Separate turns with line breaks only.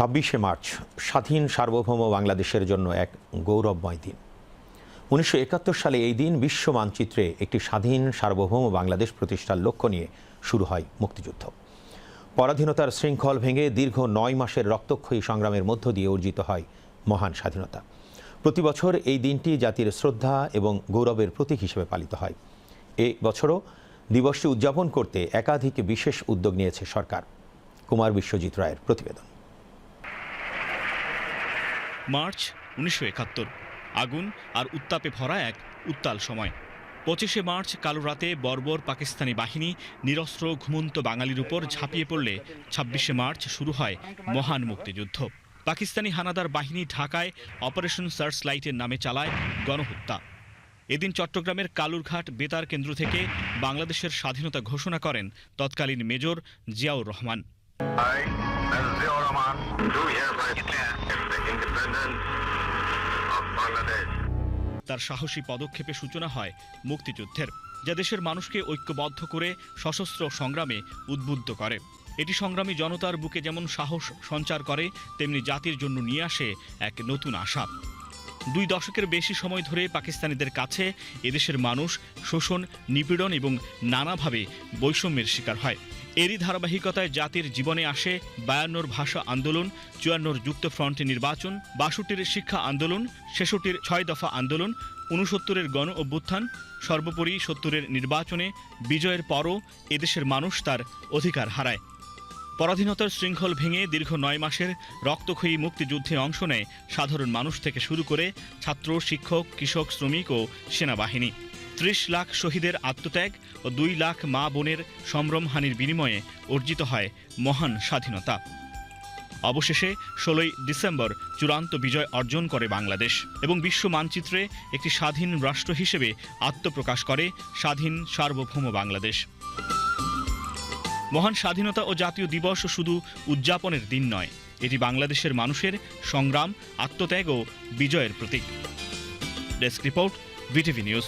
ছাব্বিশে মার্চ, স্বাধীন সার্বভৌম বাংলাদেশের জন্য এক গৌরবময় দিন। উনিশশো একাত্তর সালে এই দিন বিশ্ব মানচিত্রে একটি স্বাধীন সার্বভৌম বাংলাদেশ প্রতিষ্ঠার লক্ষ্য নিয়ে শুরু হয় মুক্তিযুদ্ধ। পরাধীনতার শৃঙ্খল ভেঙে দীর্ঘ নয় মাসের রক্তক্ষয়ী সংগ্রামের মধ্য দিয়ে অর্জিত হয় মহান স্বাধীনতা। প্রতি বছর এই দিনটি জাতির শ্রদ্ধা এবং গৌরবের প্রতীক হিসেবে পালিত হয়। এ বছরও দিবসটি উদযাপন করতে একাধিক বিশেষ উদ্যোগ নিয়েছে সরকার। কুমার বিশ্বজিৎ রায়ের প্রতিবেদন।
মার্চ উনিশশো একাত্তর। আগুন আর উত্তাপে ভরা এক উত্তাল সময়। পঁচিশে মার্চ কালো রাতে বর্বর পাকিস্তানি বাহিনী নিরস্ত্র ঘুমন্ত বাঙালির উপর ঝাঁপিয়ে পড়লে ছাব্বিশে মার্চ শুরু হয় মহান মুক্তিযুদ্ধ। পাকিস্তানি হানাদার বাহিনী ঢাকায় অপারেশন সার্চ লাইটের নামে চালায় গণহত্যা। এদিন চট্টগ্রামের কালুরঘাট বেতার কেন্দ্র থেকে বাংলাদেশের স্বাধীনতা ঘোষণা করেন তৎকালীন মেজর জিয়াউর রহমান। তার সাহসী পদক্ষেপে সূচনা হয় মুক্তিযুদ্ধের, যা দেশের মানুষকে ঐক্যবদ্ধ করে সশস্ত্র সংগ্রামে উদ্বুদ্ধ করে। এটি সংগ্রামী জনতার বুকে যেমন সাহস সঞ্চার করে, তেমনি জাতির জন্য নিয়ে আসে এক নতুন আশা। দুই দশকের বেশি সময় ধরে পাকিস্তানিদের কাছে এদেশের মানুষ শোষণ, নিপীড়ন এবং নানাভাবে বৈষম্যের শিকার হয়। এরই ধারাবাহিকতায় জাতির জীবনে আসে বায়ান্নর ভাষা আন্দোলন, চুয়ান্নর যুক্তফ্রন্ট নির্বাচন, বাষট্টির শিক্ষা আন্দোলন, ছেষট্টির ছয় দফা আন্দোলন উনসত্তরের গণ অভ্যুত্থান, সর্বোপরি সত্তরের নির্বাচনে বিজয়ের পরও এদেশের মানুষ তার অধিকার হারায়। পরাধীনতার শৃঙ্খল ভেঙে দীর্ঘ নয় মাসের রক্তক্ষয়ী মুক্তিযুদ্ধে অংশ নেয় সাধারণ মানুষ থেকে শুরু করে ছাত্র, শিক্ষক, কৃষক, শ্রমিক ও সেনাবাহিনী। ত্রিশ লাখ শহীদের আত্মত্যাগ ও দুই লাখ মা বোনের সম্ভ্রমহানির বিনিময়ে অর্জিত হয় মহান স্বাধীনতা। অবশেষে ষোলোই ডিসেম্বর চূড়ান্ত বিজয় অর্জন করে বাংলাদেশ এবং বিশ্ব মানচিত্রে একটি স্বাধীন রাষ্ট্র হিসেবে আত্মপ্রকাশ করে স্বাধীন সার্বভৌম বাংলাদেশ। মহান স্বাধীনতা ও জাতীয় দিবস শুধু উদযাপনের দিন নয়, এটি বাংলাদেশের মানুষের সংগ্রাম, আত্মত্যাগ ও বিজয়ের প্রতীক। Desk report, BTV news.